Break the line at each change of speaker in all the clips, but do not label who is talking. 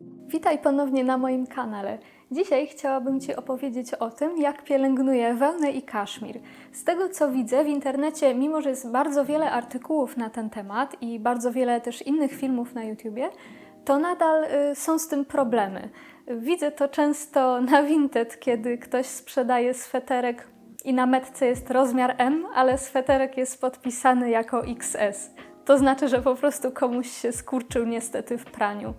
Witaj ponownie na moim kanale. Dzisiaj chciałabym Ci opowiedzieć o tym, jak pielęgnuję wełnę i kaszmir. Z tego co widzę w internecie, mimo że jest bardzo wiele artykułów na ten temat i bardzo wiele też innych filmów na YouTubie, to nadal y, są z tym problemy. Widzę to często na Vinted, kiedy ktoś sprzedaje sweterek i na metce jest rozmiar M, ale sweterek jest podpisany jako XS. To znaczy, że po prostu komuś się skurczył niestety w praniu.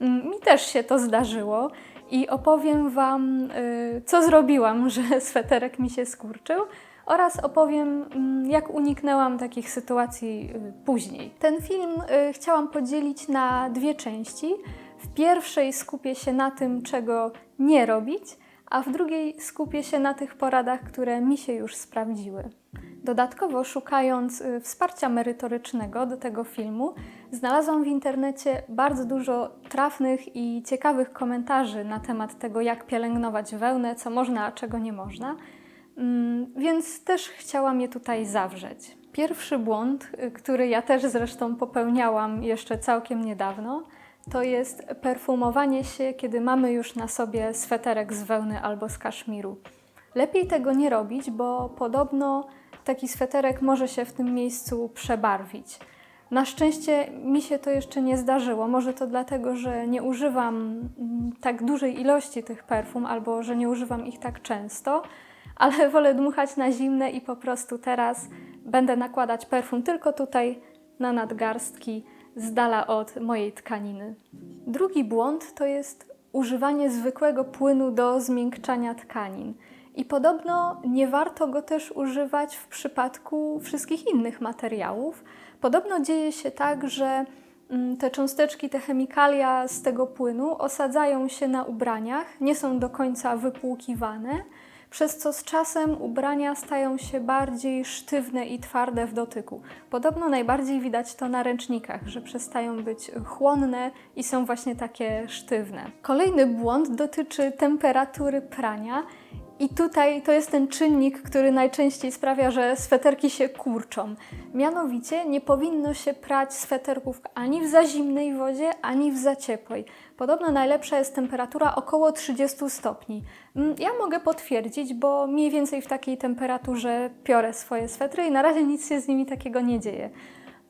Mm, Mi też się to zdarzyło i opowiem Wam, y, co zrobiłam, że sweterek mi się skurczył oraz opowiem, mm, jak uniknęłam takich sytuacji y, później. Ten film y, chciałam podzielić na dwie części. W pierwszej skupię się na tym, czego nie robić, a w drugiej skupię się na tych poradach, które mi się już sprawdziły. Dodatkowo, szukając y, wsparcia merytorycznego do tego filmu, znalazłam w internecie bardzo dużo trafnych i ciekawych komentarzy na temat tego, jak pielęgnować wełnę, co można, a czego nie można. Mm, Więc też chciałam je tutaj zawrzeć. Pierwszy błąd, y, który ja też zresztą popełniałam jeszcze całkiem niedawno, to jest perfumowanie się, kiedy mamy już na sobie sweterek z wełny albo z kaszmiru. Lepiej tego nie robić, bo podobno taki sweterek może się w tym miejscu przebarwić. Na szczęście mi się to jeszcze nie zdarzyło. Może to dlatego, że nie używam mm, tak dużej ilości tych perfum, albo że nie używam ich tak często, ale wolę dmuchać na zimne i po prostu teraz będę nakładać perfum tylko tutaj na nadgarstki, z dala od mojej tkaniny. Drugi błąd to jest używanie zwykłego płynu do zmiękczania tkanin. I podobno nie warto go też używać w przypadku wszystkich innych materiałów. Podobno dzieje się tak, że mm, te cząsteczki, te chemikalia z tego płynu osadzają się na ubraniach, nie są do końca wypłukiwane, przez co z czasem ubrania stają się bardziej sztywne i twarde w dotyku. Podobno najbardziej widać to na ręcznikach, że przestają być chłonne i są właśnie takie sztywne. Kolejny błąd dotyczy temperatury prania. I tutaj to jest ten czynnik, który najczęściej sprawia, że sweterki się kurczą. Mianowicie nie powinno się prać sweterków ani w za zimnej wodzie, ani w za ciepłej. Podobno najlepsza jest temperatura około 30 stopni. Mm, Ja mogę potwierdzić, bo mniej więcej w takiej temperaturze piorę swoje swetry i na razie nic się z nimi takiego nie dzieje.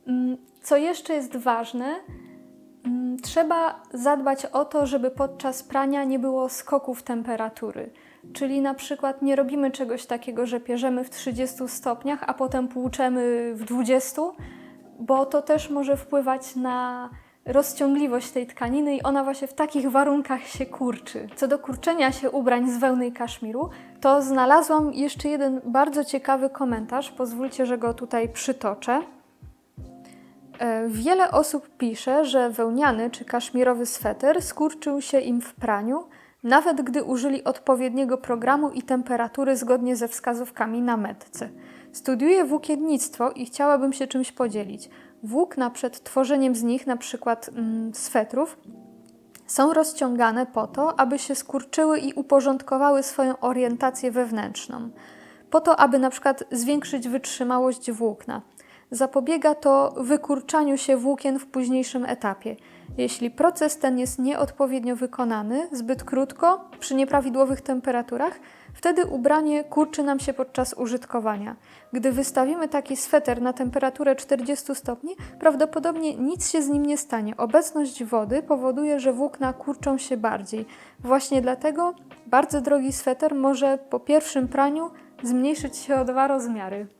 Mm, Co jeszcze jest ważne, Mm, Trzeba zadbać o to, żeby podczas prania nie było skoków temperatury. Czyli na przykład nie robimy czegoś takiego, że pierzemy w 30 stopniach, a potem płuczemy w 20, bo to też może wpływać na rozciągliwość tej tkaniny i ona właśnie w takich warunkach się kurczy. Co do kurczenia się ubrań z wełny i kaszmiru, to znalazłam jeszcze jeden bardzo ciekawy komentarz. Pozwólcie, że go tutaj przytoczę. E, Wiele osób pisze, że wełniany czy kaszmirowy sweter skurczył się im w praniu, nawet gdy użyli odpowiedniego programu i temperatury zgodnie ze wskazówkami na metce. Studiuję włókiennictwo i chciałabym się czymś podzielić. Włókna przed tworzeniem z nich, na przykład mm, swetrów, są rozciągane po to, aby się skurczyły i uporządkowały swoją orientację wewnętrzną. Po to, aby na przykład zwiększyć wytrzymałość włókna. Zapobiega to wykurczaniu się włókien w późniejszym etapie. Jeśli proces ten jest nieodpowiednio wykonany, zbyt krótko, przy nieprawidłowych temperaturach, wtedy ubranie kurczy nam się podczas użytkowania. Gdy wystawimy taki sweter na temperaturę 40 stopni, prawdopodobnie nic się z nim nie stanie. Obecność wody powoduje, że włókna kurczą się bardziej. Właśnie dlatego bardzo drogi sweter może po pierwszym praniu zmniejszyć się o dwa rozmiary.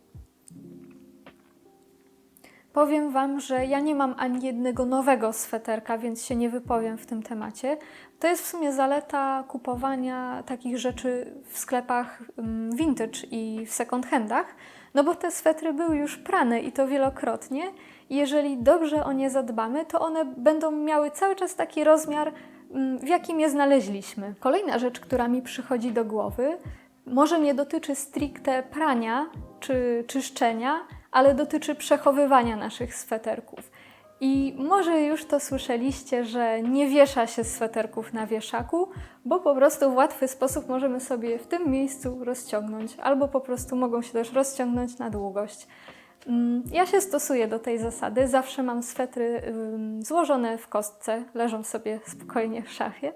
Powiem Wam, że ja nie mam ani jednego nowego sweterka, więc się nie wypowiem w tym temacie. To jest w sumie zaleta kupowania takich rzeczy w sklepach mm, vintage i w second handach, no bo te swetry były już prane i to wielokrotnie. Jeżeli dobrze o nie zadbamy, to one będą miały cały czas taki rozmiar, mm, w jakim je znaleźliśmy. Kolejna rzecz, która mi przychodzi do głowy, może nie dotyczy stricte prania czy czyszczenia, ale dotyczy przechowywania naszych sweterków. I może już to słyszeliście, że nie wiesza się sweterków na wieszaku, bo po prostu w łatwy sposób możemy sobie w tym miejscu rozciągnąć, albo po prostu mogą się też rozciągnąć na długość. Mm, Ja się stosuję do tej zasady. Zawsze mam swetry złożone w kostce, leżą sobie spokojnie w szafie.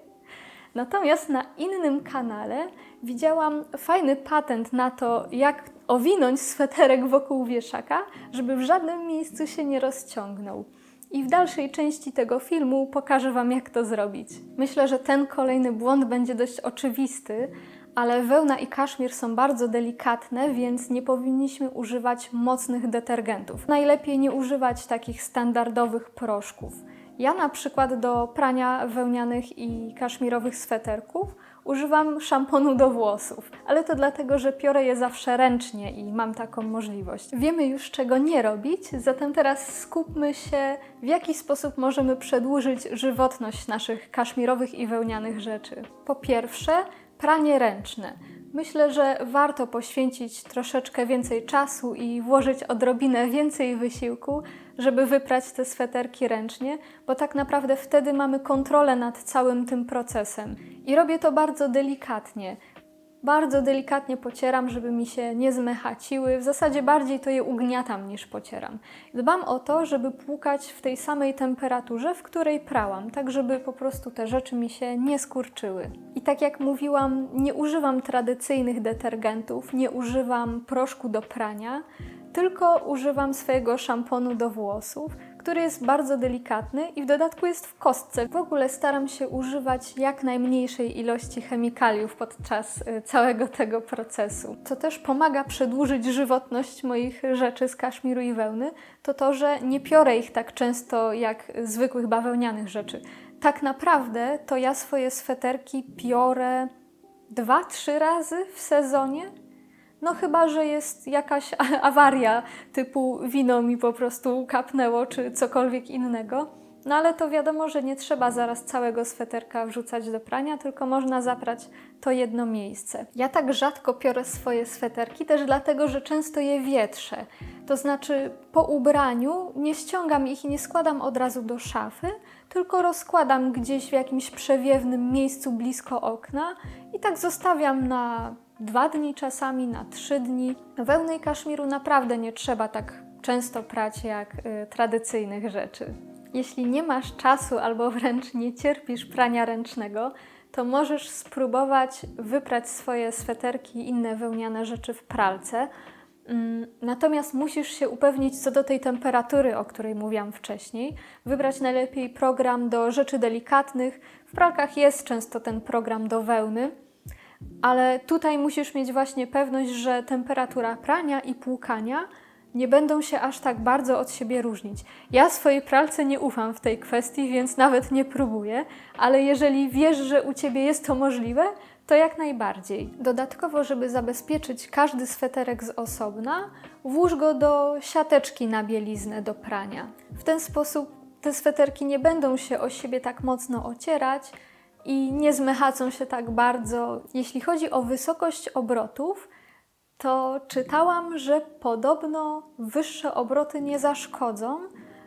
Natomiast na innym kanale widziałam fajny patent na to, jak owinąć sweterek wokół wieszaka, żeby w żadnym miejscu się nie rozciągnął. I w dalszej części tego filmu pokażę Wam, jak to zrobić. Myślę, że ten kolejny błąd będzie dość oczywisty, ale wełna i kaszmir są bardzo delikatne, więc nie powinniśmy używać mocnych detergentów. Najlepiej nie używać takich standardowych proszków. Ja na przykład do prania wełnianych i kaszmirowych sweterków używam szamponu do włosów, ale to dlatego, że piorę je zawsze ręcznie i mam taką możliwość. Wiemy już czego nie robić, zatem teraz skupmy się, w jaki sposób możemy przedłużyć żywotność naszych kaszmirowych i wełnianych rzeczy. Po pierwsze, pranie ręczne. Myślę, że warto poświęcić troszeczkę więcej czasu i włożyć odrobinę więcej wysiłku, żeby wyprać te sweterki ręcznie, bo tak naprawdę wtedy mamy kontrolę nad całym tym procesem. I robię to bardzo delikatnie. Bardzo delikatnie pocieram, żeby mi się nie zmechaciły. W zasadzie bardziej to je ugniatam niż pocieram. Dbam o to, żeby płukać w tej samej temperaturze, w której prałam, tak żeby po prostu te rzeczy mi się nie skurczyły. I tak jak mówiłam, nie używam tradycyjnych detergentów, nie używam proszku do prania, tylko używam swojego szamponu do włosów, który jest bardzo delikatny i w dodatku jest w kostce. W ogóle staram się używać jak najmniejszej ilości chemikaliów podczas y, całego tego procesu. Co też pomaga przedłużyć żywotność moich rzeczy z kaszmiru i wełny, to to, że nie piorę ich tak często jak zwykłych bawełnianych rzeczy. Tak naprawdę to ja swoje sweterki piorę dwa, trzy razy w sezonie, no chyba, że jest jakaś awaria, typu wino mi po prostu kapnęło, czy cokolwiek innego. No ale to wiadomo, że nie trzeba zaraz całego sweterka wrzucać do prania, tylko można zaprać to jedno miejsce. Ja tak rzadko piorę swoje sweterki też dlatego, że często je wietrzę. To znaczy po ubraniu nie ściągam ich i nie składam od razu do szafy, tylko rozkładam gdzieś w jakimś przewiewnym miejscu blisko okna i tak zostawiam na dwa dni czasami, na trzy dni. Wełny i kaszmiru naprawdę nie trzeba tak często prać jak y, tradycyjnych rzeczy. Jeśli nie masz czasu albo wręcz nie cierpisz prania ręcznego, to możesz spróbować wyprać swoje sweterki i inne wełniane rzeczy w pralce. Mm, Natomiast musisz się upewnić co do tej temperatury, o której mówiłam wcześniej. Wybrać najlepiej program do rzeczy delikatnych. W pralkach jest często ten program do wełny, ale tutaj musisz mieć właśnie pewność, że temperatura prania i płukania nie będą się aż tak bardzo od siebie różnić. Ja swojej pralce nie ufam w tej kwestii, więc nawet nie próbuję, ale jeżeli wiesz, że u ciebie jest to możliwe, to jak najbardziej. Dodatkowo, żeby zabezpieczyć każdy sweterek z osobna, włóż go do siateczki na bieliznę do prania. W ten sposób te sweterki nie będą się o siebie tak mocno ocierać i nie zmechacą się tak bardzo. Jeśli chodzi o wysokość obrotów, to czytałam, że podobno wyższe obroty nie zaszkodzą,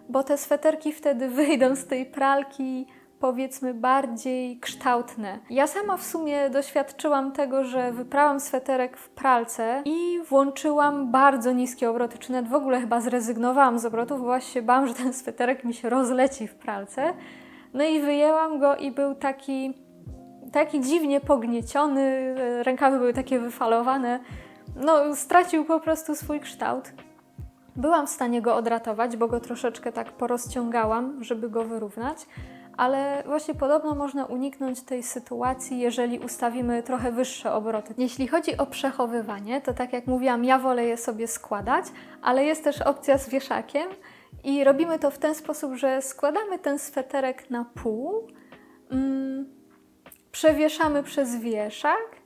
bo te sweterki wtedy wyjdą z tej pralki powiedzmy bardziej kształtne. Ja sama w sumie doświadczyłam tego, że wyprałam sweterek w pralce i włączyłam bardzo niskie obroty, czy nawet w ogóle chyba zrezygnowałam z obrotów, bo właśnie bałam, że ten sweterek mi się rozleci w pralce. No i wyjęłam go i był taki, taki dziwnie pognieciony, rękawy były takie wyfalowane. No, stracił po prostu swój kształt. Byłam w stanie go odratować, bo go troszeczkę tak porozciągałam, żeby go wyrównać, ale właśnie podobno można uniknąć tej sytuacji, jeżeli ustawimy trochę wyższe obroty. Jeśli chodzi o przechowywanie, to tak jak mówiłam, ja wolę je sobie składać, ale jest też opcja z wieszakiem i robimy to w ten sposób, że składamy ten sweterek na pół, mm, przewieszamy przez wieszak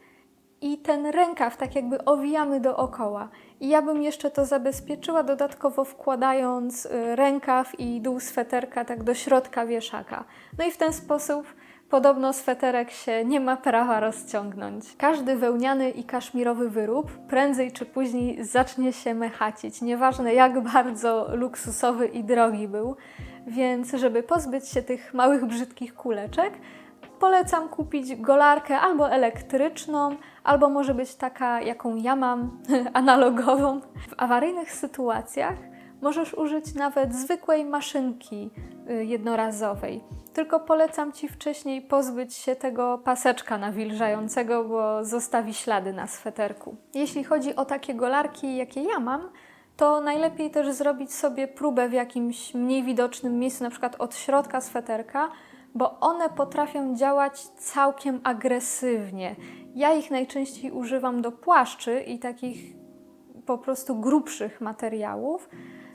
i ten rękaw tak jakby owijamy dookoła. I ja bym jeszcze to zabezpieczyła, dodatkowo wkładając y, rękaw i dół sweterka tak do środka wieszaka. No i w ten sposób podobno sweterek się nie ma prawa rozciągnąć. Każdy wełniany i kaszmirowy wyrób prędzej czy później zacznie się mechacić, nieważne jak bardzo luksusowy i drogi był. Więc żeby pozbyć się tych małych, brzydkich kuleczek, polecam kupić golarkę albo elektryczną, albo może być taka, jaką ja mam, analogową. W awaryjnych sytuacjach możesz użyć nawet zwykłej maszynki y, jednorazowej. Tylko polecam Ci wcześniej pozbyć się tego paseczka nawilżającego, bo zostawi ślady na sweterku. Jeśli chodzi o takie golarki, jakie ja mam, to najlepiej też zrobić sobie próbę w jakimś mniej widocznym miejscu, na przykład od środka sweterka, bo one potrafią działać całkiem agresywnie. Ja ich najczęściej używam do płaszczy i takich po prostu grubszych materiałów.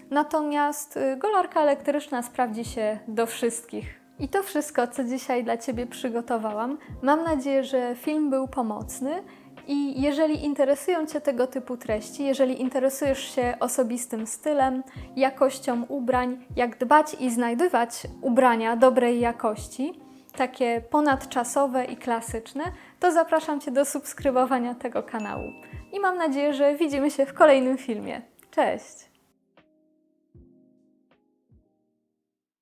Natomiast y, golarka elektryczna sprawdzi się do wszystkich. I to wszystko, co dzisiaj dla Ciebie przygotowałam. Mam nadzieję, że film był pomocny. I jeżeli interesują Cię tego typu treści, jeżeli interesujesz się osobistym stylem, jakością ubrań, jak dbać i znajdywać ubrania dobrej jakości, takie ponadczasowe i klasyczne, to zapraszam Cię do subskrybowania tego kanału. I mam nadzieję, że widzimy się w kolejnym filmie. Cześć!